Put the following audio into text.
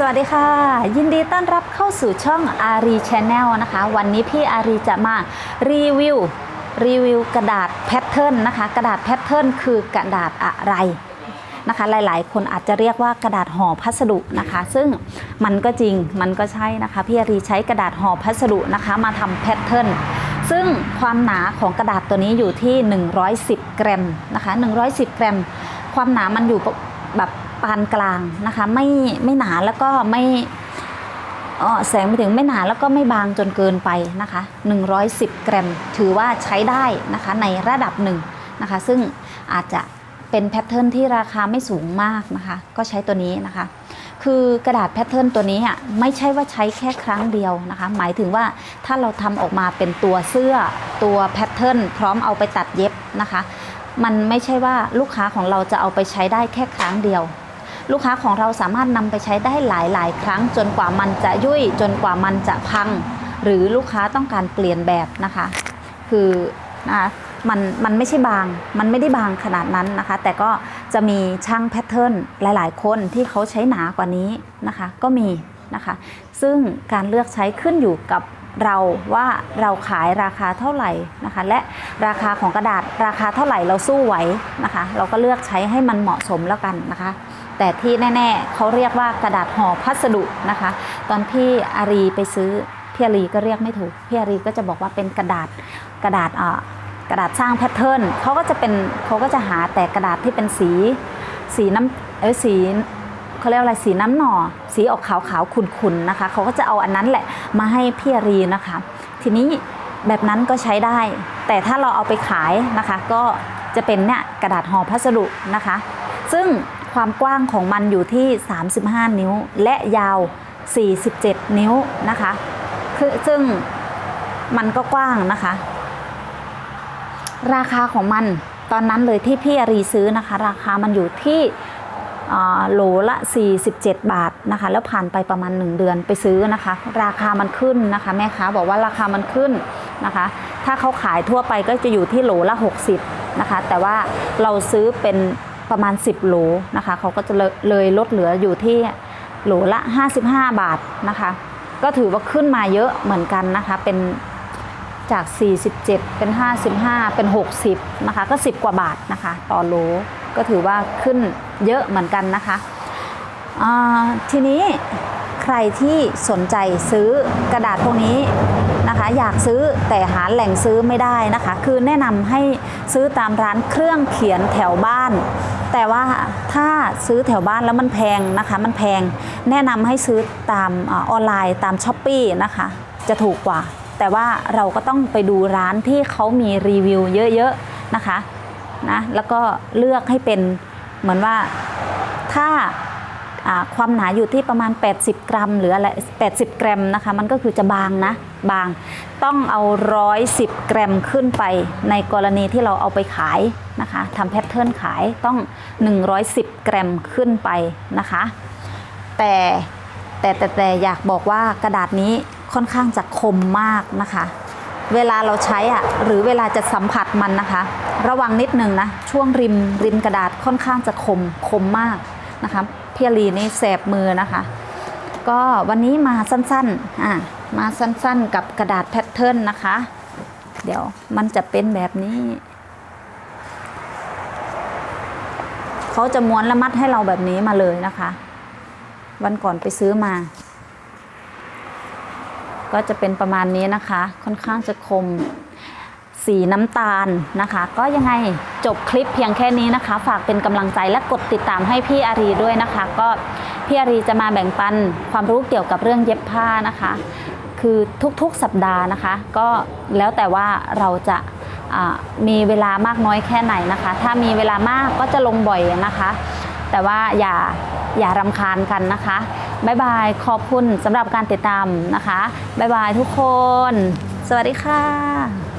สวัสดีค่ะ ยินดีต้อนรับเข้าสู่ช่องอารีชาแนลนะคะ วันนี้พี่อารีจะมารีวิวรีวิวกระดาษแพทเทิร์นนะคะ กระดาษแพทเทิร์นคือกระดาษอะไรนะคะ หลายๆ คนอาจจะเรียกว่ากระดาษห่อพัสดุนะคะ ซึ่งมันก็จริงมันก็ใช่นะคะพี่อารีใช้กระดาษห่อพัสดุนะคะมาทำแพทเทิร์นซึ่งความหนาของกระดาษตัวนี้อยู่ที่ 110 กรัมนะคะ 110 กรัม ความหนามันอยู่แบบ ปานกลางนะคะ ไม่ไม่หนาแล้วก็ไม่แสงไปถึงไม่หนาแล้วก็ไม่บางจนเกินไปนะคะ 110 กรัม ถือว่าใช้ได้นะคะในระดับหนึ่งนะคะ ซึ่งอาจจะเป็นแพทเทิร์นที่ราคาไม่สูงมากนะคะ ก็ใช้ตัวนี้นะคะ คือกระดาษแพทเทิร์นตัวนี้อะไม่ใช่ว่าใช้แค่ครั้งเดียวนะคะ หมายถึงว่าถ้าเราทำออกมาเป็นตัวเสื้อตัวแพทเทิร์นพร้อมเอาไปตัดเย็บนะคะ มันไม่ใช่ว่าลูกค้าของเราจะเอาไปใช้ได้แค่ครั้งเดียว ลูกค้าของเราสามารถนำไปใช้ได้หลาย ๆ ครั้ง จนกว่ามันจะยุ่ยจนกว่ามันจะพัง หรือลูกค้าต้องการเปลี่ยนแบบนะคะ คือนะคะมันมันไม่ใช่บาง มันไม่ได้บางขนาดนั้นนะคะ แต่ก็จะมีช่างแพทเทิร์นหลาย ๆ คนที่เขาใช้หนากว่านี้นะคะ ก็มีนะคะ ซึ่งการเลือกใช้ขึ้นอยู่กับเราว่าเราขายราคาเท่าไหร่นะคะ และราคาของกระดาษราคาเท่าไหร่เราสู้ไหวนะคะ เราก็เลือกใช้ให้มันเหมาะสมแล้วกันนะคะ แต่ที่แน่ๆเขาเรียกว่ากระดาษห่อพัสดุนะคะ ตอนพี่อารีไปซื้อพี่อารีก็เรียกไม่ถูกพี่อารีก็จะบอกว่าเป็นกระดาษกระดาษอ่ากระดาษสร้างแพทเทิร์นเขาก็จะเป็นเขาก็จะหาแต่กระดาษที่เป็นสี สีน้ำเอ้สีเขาเรียกอะไรสีน้ำหน่อ สีออกขาวขาวๆขุ่นๆนะคะเขาก็จะเอาอันนั้นแหละมาให้พี่อารีนะคะ ทีนี้แบบนั้นก็ใช้ได้ แต่ถ้าเราเอาไปขายนะคะ ก็จะเป็นเนี่ยกระดาษห่อพัสดุนะคะ ซึ่ง ความกว้างของมันอยู่ที่ 35 นิ้ว และยาว 47 นิ้วนะคะคือซึ่งมันก็กว้างนะคะ ราคาของมันตอนนั้นเลยที่พี่อารีซื้อนะคะ ราคามันอยู่ที่โหลละ 47 บาทนะคะ แล้วผ่านไปประมาณ 1 เดือนไปซื้อนะคะ ราคามันขึ้นนะคะ แม่ค้าบอกว่าราคามันขึ้นนะคะ ถ้าเขาขายทั่วไปก็จะอยู่ที่โหลละ 60นะคะ แต่ว่าเราซื้อเป็น ประมาณ 10โหลนะคะเขาก็จะเลยลดเหลืออยู่ที่โหลละ 55 บาทนะคะ ก็ถือว่าขึ้นมาเยอะเหมือนกันนะคะ เป็นจาก 47 เป็น 55 เป็น 60 นะคะ ก็ 10 กว่าบาทนะคะ ต่อโลก็ถือว่าขึ้นเยอะเหมือนกันนะคะ ทีนี้ใครที่สนใจซื้อกระดาษพวกนี้นะคะ อยากซื้อแต่หาแหล่งซื้อไม่ได้นะคะ คือแนะนำให้ซื้อตามร้านเครื่องเขียนแถวบ้าน แต่ว่าถ้าซื้อแถวบ้านแล้วมันแพงนะคะ มันแพงแนะนำให้ซื้อตามออนไลน์ตามช้อปปีนะคะ จะถูกกว่า แต่ว่าเราก็ต้องไปดูร้านที่เขามีรีวิวเยอะๆนะคะนะแล้วก็เลือกให้เป็นเหมือนว่าถ้า ความหนาอยู่ที่ประมาณ 80 กรัม หรืออะไร 80 กรัมนะคะ มันก็คือจะบางนะ บาง ต้องเอา 110 กรัมขึ้นไป ในกรณีที่เราเอาไปขายนะคะทำแพทเทิร์นขายต้อง 110 กรัมขึ้นไปนะคะ แต่แต่แต่แต่อยากบอกว่ากระดาษนี้ค่อนข้างจะคมมากนะคะ เวลาเราใช้อะหรือเวลาจะสัมผัสมันนะคะ ระวังนิดนึงนะ ช่วงริมริมกระดาษค่อนข้างจะคมคมมากนะคะ พี่อารีนี่แสบมือนะคะ ก็วันนี้มาสั้นๆอะมาสั้นๆกับกระดาษแพทเทิร์นนะคะ เดี๋ยวมันจะเป็นแบบนี้ เขาจะม้วนและมัดให้เราแบบนี้มาเลยนะคะ วันก่อนไปซื้อมา ก็จะเป็นประมาณนี้นะคะ ค่อนข้างจะคม สีน้ำตาลนะคะ ก็ยังไงจบคลิปเพียงแค่นี้นะคะ ฝากเป็นกำลังใจและกดติดตามให้พี่อารีด้วยนะคะ ก็พี่อารีจะมาแบ่งปันความรู้เกี่ยวกับเรื่องเย็บผ้านะคะ คือทุกๆสัปดาห์นะคะ ก็แล้วแต่ว่าเราจะมีเวลามากน้อยแค่ไหนนะคะ ถ้ามีเวลามากก็จะลงบ่อยนะคะ แต่ว่าอย่าอย่ารำคาญกันนะคะบ๊ายบายขอบคุณสำหรับการติดตามนะคะบ๊ายบายทุกคน สวัสดีค่ะ